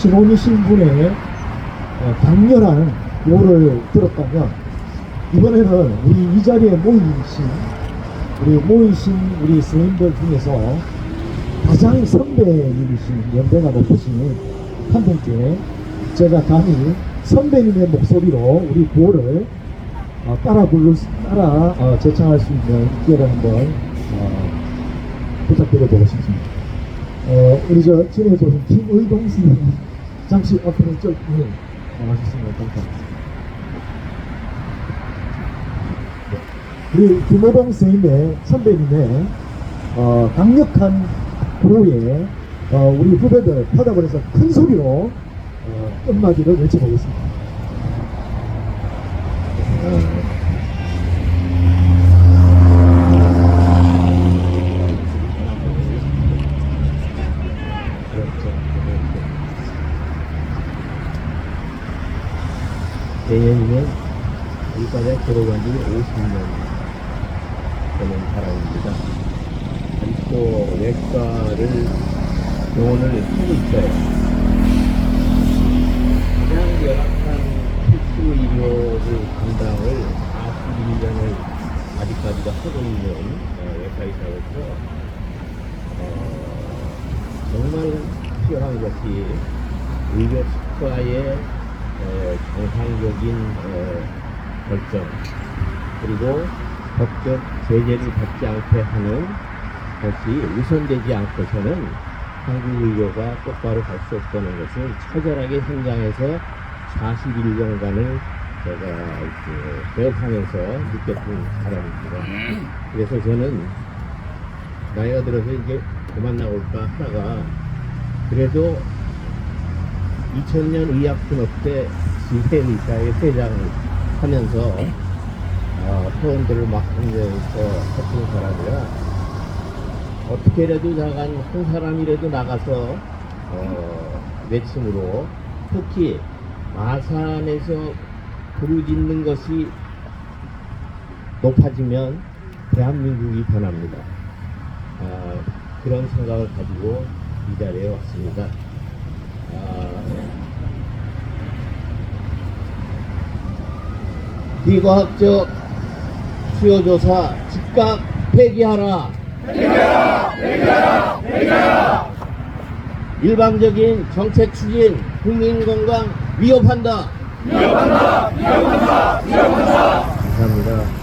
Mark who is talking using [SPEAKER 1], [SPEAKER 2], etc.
[SPEAKER 1] 신혼이 신 분의 어, 강렬한 요를 들었다면 이번에는 우리 이 자리에 모이신 우리 모이신 우리 스님들 중에서 가장 선배님이신 연배가 높으신 한 분께 제가 감히 선배님의 목소리로 우리 구호를 어, 따라 부를 수- 따라 어, 제창할 수 있는 기회를 한번 어, 부탁드려보고 싶습니다. 어, 우리 저 진행해 주신 김의동 스님 잠시 앞으로 쭉 네, 나가셨습니다. 감사합니다. 네. 우리 김의동 스님의 선배님의 어, 강력한 구호에 어, 우리 후배들 화답을 해서 큰 소리로 어, 끝마디를 외쳐보겠습니다.
[SPEAKER 2] 내년이면 우리까지 들어간 지 50년 되는 사람입니다. 아직도 외과를 병원을 하고 있어요. 가장 열악한 필수 의료를 감당을 41년을 아직까지도 하고 있는 어, 외과 의사로서 어, 정말 필요한 것이 의료 에, 정상적인 에, 결정 그리고 법적 제재를 받지 않게 하는 것이 우선되지 않고서는 한국 의료가 똑바로 갈 수 없다는 것을 처절하게 현장에서 41년간을 제가 개업하면서 느꼈던 사람입니다. 그래서 저는 나이가 들어서 이제 그만 나올까 하다가 그래도 2000년 의약분업 때 지혜의사의 회장을 하면서 어, 회원들을 막 홍대에서 했던 사람이라 어떻게라도 나간 한 사람이라도 나가서 어, 외침으로 특히 마산에서 부르짖는 것이 높아지면 대한민국이 변합니다. 아, 그런 생각을 가지고 이 자리에 왔습니다. 아, 비과학적 수요조사 즉각 폐기하라. 폐기하라. 폐기하라. 폐기하라. 일방적인 정책 추진 국민 건강 위협한다. 위협한다. 위협한다. 위협한다. 감사합니다.